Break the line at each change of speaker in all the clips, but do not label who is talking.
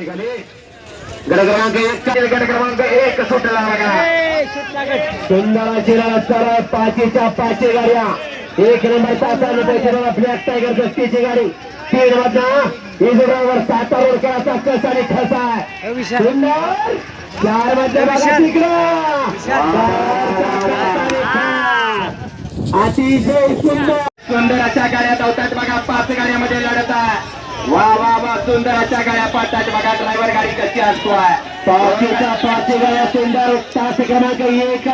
ठिकाणी गड क्रमांक एक गड क्रमांक एक सुटला बघा. सुंदर अशी लढत पाचीच्या पाचशे गाड्या. एक नंबर तासा पैसे ब्लॅक टायगर गाडी. तीन मधना इजुरावर कस आणि ठसा आहे. सुंदर. चारमध्ये बघा तिकडं. अतिशय सुंदर. सुंदर अशा गाड्या धावतात बघा पाच गाड्यामध्ये लढत आहे. वा वा वा सुंदर अशा गाड्या पाहतात बघा ड्रायव्हर गाडी कशी असतो आहे पाचीच्या पाच गाड्या सुंदर. तास क्रमांक एक.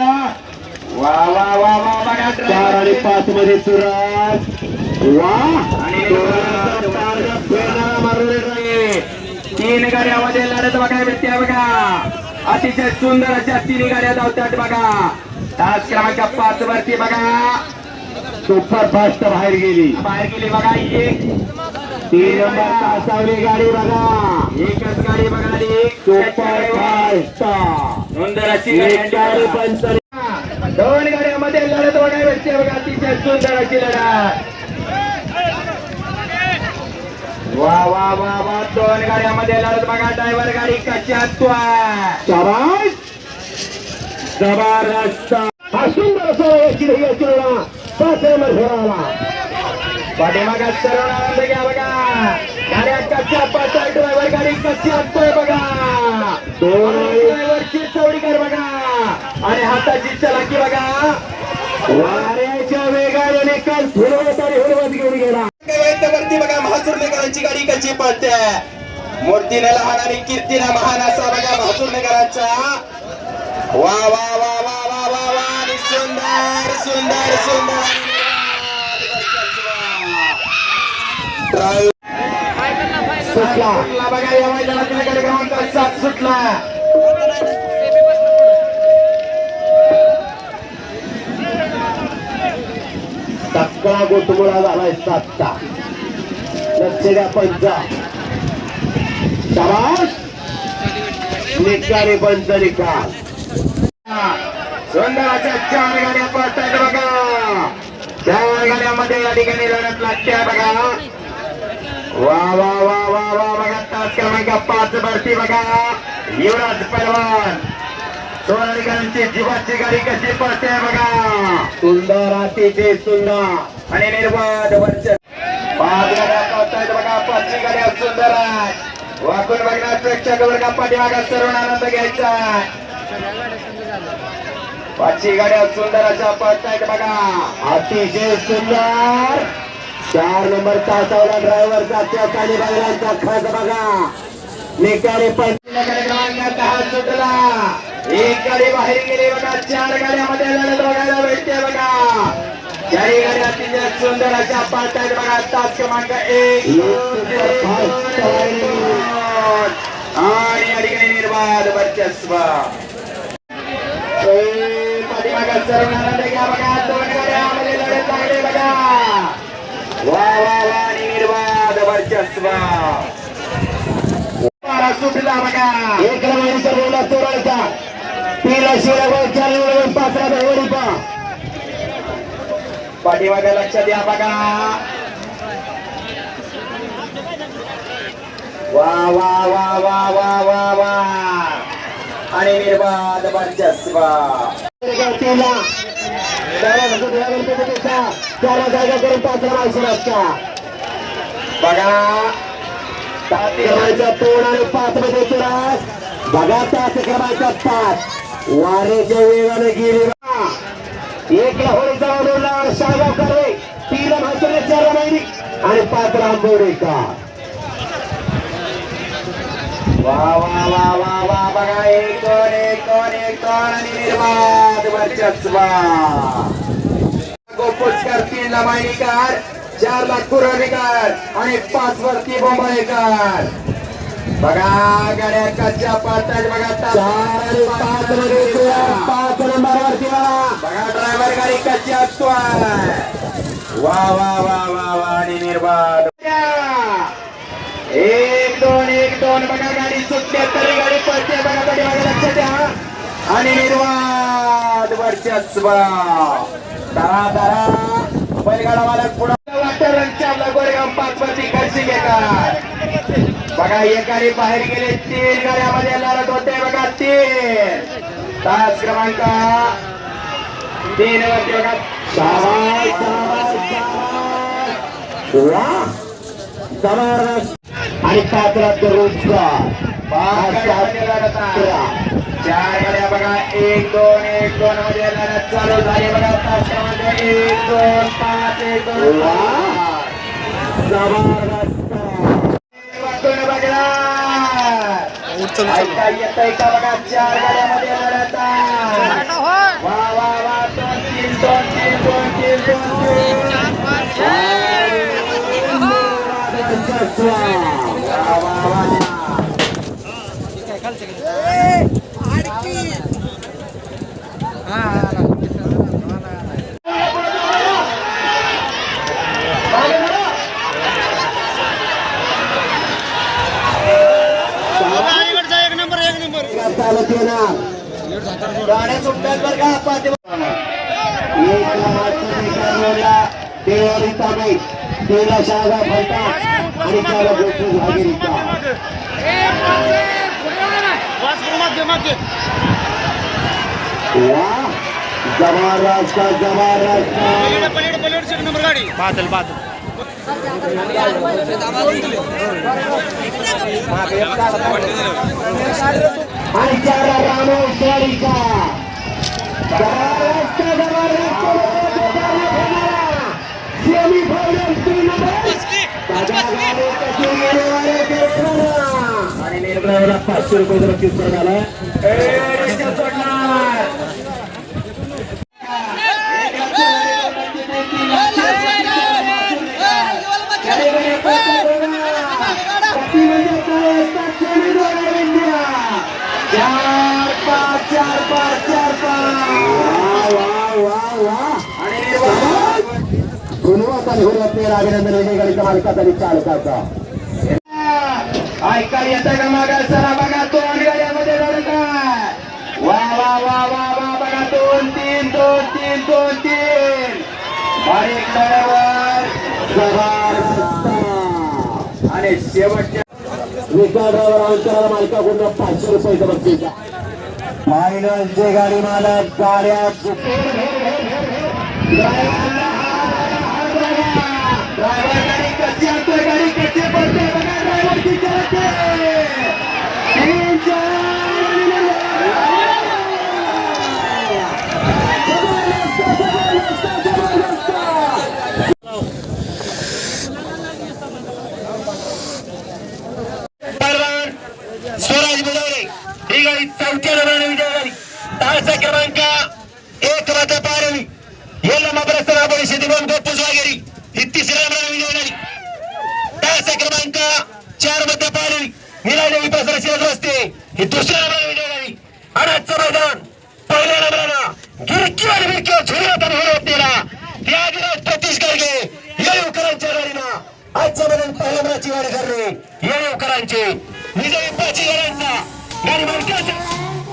वा वा वा वा बघा चार आणि पाच मध्ये सुरत वा. आणि तीन गाड्यामध्ये लढत बघा भेटते बघा. अतिशय सुंदर अशा तीन गाड्या धावतात बघा. तास क्रमांक पाच वरती बघा. सुपर फास्ट बाहेर गेली. बाहेर गेली बघा एक. तीन नंबर तासावली गाडी बघा. एकच गाडी बघा एक सुपर फास्ट गाडी पंचर दोन गाड्यामध्ये लढत बघा भेटते बघा अतिशय सुंदर अशी लढत वा वा वा वा. दोन गाड्यामध्ये लढत बघा. ड्रायव्हर गाडी कशी असतो? शाबास! जबरदस्त. हा सुंदर असा याची याची पाच नंबर फेरावला पाठीमागात सर्व आनंद घ्या बघा. गाड्या कच्च्या पाच ड्रायव्हर गाडी कशी असतोय बघा. दोन. ड्रायव्हरची चौडीकर बघा. आणि हाताची चलाकी बघा. वाऱ्याच्या वेगाने काल फिरवत आणि हिरवत घेऊन गेला. वरती बघा महासुरनेकरांची गाडी कशी पळते मूर्तीने लहान आणि कीर्तीने महान असा बघा महासुरनेकरांचा वा वा वा वा वा वा वा सुंदर सुंदर सुंदर. सुटला सुटला बघा या मैदानातील गड सात सुटला तक्का गोटमुळा झालाय सातचा लक्ष द्या पंचा शाबास निकाली पंच निकाल सुंदराच्या चार गाड्या पळतायत बघा चार गाड्यामध्ये या ठिकाणी लढत लागते बघा. वा वा वा वा वा बघा तास क्रमांक पाच भरती बघा. युवराज पहलवान सोनालिकांची जीवाची गाडी कशी पडते बघा. सुंदर अतिशय सुंदर आणि निर्वाद वर्ष. पाच गाड्या पळतायत बघा पाचवी गाड्या सुंदर वाकून बघणार प्रेक्षक वर्गा पाठीमागा सर्व आनंद घ्यायचा पाचवी गाड्या सुंदर अशा बघा. अतिशय सुंदर. चार नंबर तासावला ड्रायव्हरचा त्या खाली बघलांचा खर्च बघा निकाली दहा सुटला एक गाडी बाहेर गेली बघा चार गाड्यामध्ये लढत बघायला भेटते बघा चारही गाड्या अतिशय सुंदर अशा पळतायत बघा तास क्रमांक एक दोन, तीन, दोन. आणि या ठिकाणी निर्बाध वर्चस्व। ए, पाठीमागं सर्व आनंद घ्या बघा दोन गाड्यामध्ये लढत लागले बघा सुटला बघा एक रवाडीचा बोला तोडायचा तीनला शिवराबाई चार निवडून पाचला दरवडी पा. पाठीमागे लक्ष द्या बघा. वा वा वा वा वा वा वा. आणि निर्बाध वर्चस्व. तीनला त्याला जागा करून पाचला माणसं बघा. क्रमांक दोन आणि पाच मध्ये चुरास. बघा तास क्रमांक पाच. वारेच्या वेगाने गेली एक होळीचा ओढवला सागाव करे तीन भाषणे चार महिने आणि पाच रामबोडेकर वा वा वा वा वा. बघा एक दोन एक दोन एक दोन आणि निर्वाद वर्चस्वा. गोपुष्कर तीन ला मायनीकर चार लाख कुरणीकर आणि पाच वरती बोंबळेकर बघा गाड्या कच्च्या पाहतात बघा चार आणि पाच पाच नंबर वरती बघा बघा ड्रायव्हर गाडी कच्ची असतोय. वा वा वा वा वा आणि निर्बाध. एक दोन एक दोन बघा गाडी सुटते तरी गाडी पळते बघा गाडी लक्ष द्या आणि निर्वाद वर्चस्व. दरा दरा बैलगाडा मालक पुढे रंगच्या आपला गोरेगाव खर्ची घेतात बघा एक गाडी बाहेर गेले तीन गाड्यामध्ये लढत होते बघा तीन. तास क्रमांक तीन वरती बघा. आणि रोजगार पाच. चार गाड्या बघा एक दोन एक दोन मध्ये लढत चालू झाली बघा. तास क्रमांक एक दोन पाच एक दोन ऐका येतंय का बघा चार गाड्यामध्ये लढत. वा वा वा दोन तीन दोन तीन दोन तीन दोन तीन वा वा वा
एक नंबर एक नंबर
चालू केला गाड्या सुटतात बरं का पाठी देवारी तांबे तेला शाळा फलटा आणि त्याला गोष्टी
मागे मागे
वा जबरदस्त जबरदस्त
नंबर गाडी बादल. बादल.
आणि त्याला रामेश्वरीचा जबरदस्त जबरदस्त सेमी फायनल तीन आणि निर्णयाला पाचशे रुपये बक्षीस स्पर्धा चार पाच चार पाच चार पाच आणि अभिनंदन मालकाचा आणि चालकाचा ऐकायला येतं का मागा सरा बघा दोन गाड्यामध्ये लढत आहे वा वा वा वा वा बघा दोन तीन दोन तीन दोन तीन बारीक लढावर जबरदस्त आणि शेवटच्या विकासावर अंतराला मालकाकडून पाचशे रुपये बक्षीस फायनलचे गाडी मालक गाड्या ड्रायव्हर गाडी कशी आणतोय गाडी कशी पडते बघा ड्रायव्हरची चर्चा. तीन चार जबरदस्त, जबरदस्त, जबरदस्त.
परवान स्वराज बुधवरे ही गाडी चौथ्या नंबराने विजय झाली ताळचा क्रमांक एक मध्ये पारवी येल्ला माबरस्थ राबवली शेतीबोन गोपूस वागेरी ही तिसऱ्या नंबराने विजय झाली तास क्रमांक चारमध्ये पाहिली निलादेवी प्रसार शिरत असते ही दुसऱ्या नंबराने विजय झाली आणि आजचं मैदान पहिल्या नंबरानं गिरकीवर बिरकीवर बिरकी झुरत आणि हुरत नेला त्यागिराज प्रतीश गाडगे येळूकरांच्या गाडीनं आजच्या मैदान पहिल्या नंबराची गाडी करणे येळूकरांचे विजय पाची गाड्यांचा गाडी मालकाचा